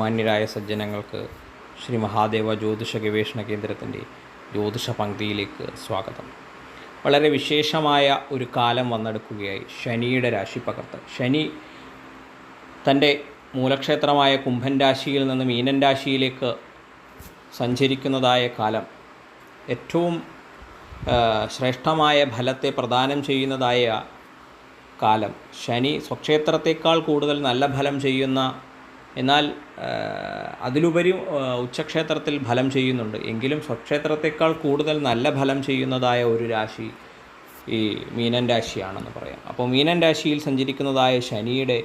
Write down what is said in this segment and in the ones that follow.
മാന്യരായ സജ്ജനങ്ങൾക്ക് ശ്രീ മഹാദേവ ജ്യോതിഷ ഗവേഷണ കേന്ദ്രത്തിന്റെ ജ്യോതിഷ പങ്ക്തിയിലേക്ക് സ്വാഗതം. വളരെ വിശേഷമായ ഒരു കാലം വന്നെടുക്കുകയായി ശനിയുടെ രാശിപ്പകർത്ത് ശനി തന്റെ മൂലക്ഷേത്രമായ കുംഭൻ രാശിയിൽ നിന്ന് മീനൻ രാശിയിലേക്ക് സഞ്ചരിക്കുന്നതായ കാലം ഏറ്റവും ശ്രേഷ്ഠമായ ഫലത്തെ പ്രദാനം ചെയ്യുന്നതായ കാലം. ശനി സ്വക്ഷേത്രത്തേക്കാൾ കൂടുതൽ നല്ല ഫലം ചെയ്യുന്ന എന്നാൽ അതിലുപരി ഉച്ചക്ഷേത്രത്തിൽ ഫലം ചെയ്യുന്നുണ്ട്. എങ്കിലും സ്വക്ഷേത്രത്തെക്കാൾ കൂടുതൽ നല്ല ഫലം ചെയ്യുന്നതായ ഒരു രാശി ഈ മീനൻ രാശിയാണെന്ന് പറയാം. അപ്പോൾ മീനൻ രാശിയിൽ സഞ്ചരിക്കുന്നതായ ശനിയുടെ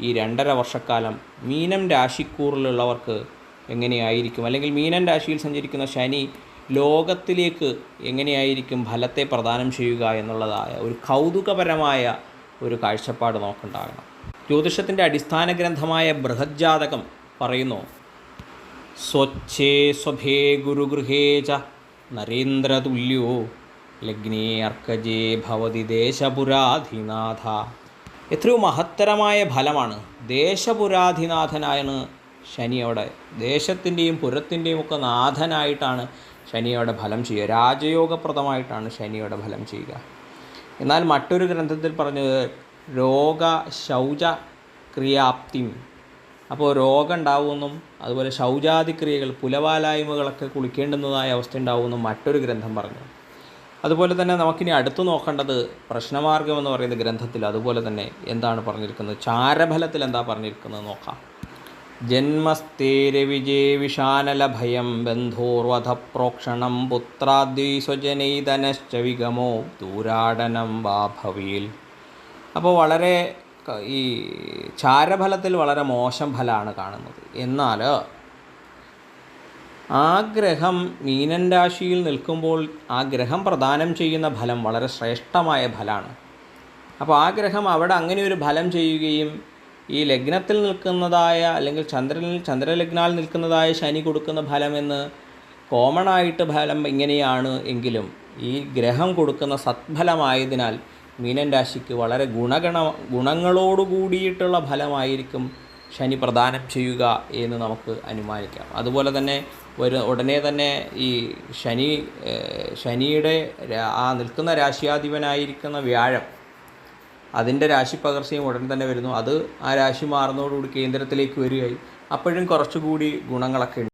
ഈ രണ്ടര വർഷക്കാലം മീനം രാശിക്കൂറിലുള്ളവർക്ക് എങ്ങനെയായിരിക്കും? അല്ലെങ്കിൽ മീനൻ രാശിയിൽ സഞ്ചരിക്കുന്ന ശനി ലോകത്തിലേക്ക് എങ്ങനെയായിരിക്കും ഫലത്തെ പ്രദാനം ചെയ്യുക എന്നുള്ളതായ ഒരു കൗതുകപരമായ ഒരു കാഴ്ചപ്പാട് നോക്കുണ്ടാകണം ജ്യോതിഷത്തിന്റെ അടിസ്ഥാന ഗ്രന്ഥമായ ബൃഹജ്ജാതകം പറയുന്നു സ്വച്ഛേ സ്വഭേ ഗുരുഗൃഹേ ച നരേന്ദ്രതുല്യോ ലഗ്നേ അർക്കജേ ഭവതി ദേശപുരാധിനാഥ. എത്രയോ മഹത്തരമായ ഫലമാണ് ദേശപുരാധിനാഥനായാണ് ശനിയോടെ ദേശത്തിന്റെയും പുരത്തിന്റെയും ഒക്കെ നാഥനായിട്ടാണ് ശനിയോടെ ഫലം ചെയ്യുക രാജയോഗപ്രദമായിട്ടാണ് ശനിയോടെ ഫലം ചെയ്യുക. എന്നാൽ മറ്റൊരു ഗ്രന്ഥത്തിൽ പറഞ്ഞത് രോഗ ശൗച ക്രിയാപ്തിം അപ്പോൾ രോഗം ഉണ്ടാവുമെന്നും അതുപോലെ ശൗചാതിക്രിയകൾ പുലവാലായ്മകളൊക്കെ കുളിക്കേണ്ടുന്നതായ അവസ്ഥ ഉണ്ടാവുമെന്നും മറ്റൊരു ഗ്രന്ഥം പറഞ്ഞു. അതുപോലെ തന്നെ നമുക്കിനി അടുത്തു നോക്കേണ്ടത് പ്രശ്നമാർഗം എന്ന് പറയുന്ന ഗ്രന്ഥത്തിൽ അതുപോലെ തന്നെ എന്താണ് പറഞ്ഞിരിക്കുന്നത്? ചാരഫലത്തിൽ എന്താ പറഞ്ഞിരിക്കുന്നത് നോക്കാം. ജന്മസ്ഥേരവിജയ വിജയ വിഷാനല ഭയം ബന്ധോർവധ പ്രോക്ഷണം ദൂരാടനം വാ ഭവിയിൽ. അപ്പോൾ വളരെ ഈ ചാരഫലത്തിൽ വളരെ മോശം ഫലമാണ് കാണുന്നത്. എന്നാൽ ആ ഗ്രഹം മീനൻ രാശിയിൽ നിൽക്കുമ്പോൾ ആ ഗ്രഹം പ്രദാനം ചെയ്യുന്ന ഫലം വളരെ ശ്രേഷ്ഠമായ ഫലമാണ്. അപ്പോൾ ആ ഗ്രഹം അവിടെ അങ്ങനെ ഒരു ഫലം ചെയ്യുകയും ഈ ലഗ്നത്തിൽ നിൽക്കുന്നതായ അല്ലെങ്കിൽ ചന്ദ്രനിൽ ചന്ദ്രലഗ്നാൽ നിൽക്കുന്നതായ ശനി കൊടുക്കുന്ന ഫലമെന്ന് കോമൺ ആയിട്ട് ഫലം ഇങ്ങനെയാണ് എങ്കിലും ഈ ഗ്രഹം കൊടുക്കുന്ന സത്ഫലമായതിനാൽ മീനൻ രാശിക്ക് വളരെ ഗുണഗണ ഗുണങ്ങളോട് കൂടിയിട്ടുള്ള ഫലമായിരിക്കും ശനി പ്രദാനം ചെയ്യുക എന്ന് നമുക്ക് അനുമാനിക്കാം. അതുപോലെ തന്നെ ഒരു ഉടനെ തന്നെ ഈ ശനി ശനിയുടെ ആ നിൽക്കുന്ന രാശിയാധിപനായിരിക്കുന്ന വ്യാഴം അതിന്റെ രാശി പകർച്ചയും ഉടൻ തന്നെ വരുന്നു. അത് ആ രാശി മാറുന്നതോടുകൂടി കേന്ദ്രത്തിലേക്ക് വരികയായി അപ്പോഴും കുറച്ചുകൂടി ഗുണങ്ങളൊക്കെ ഉണ്ട്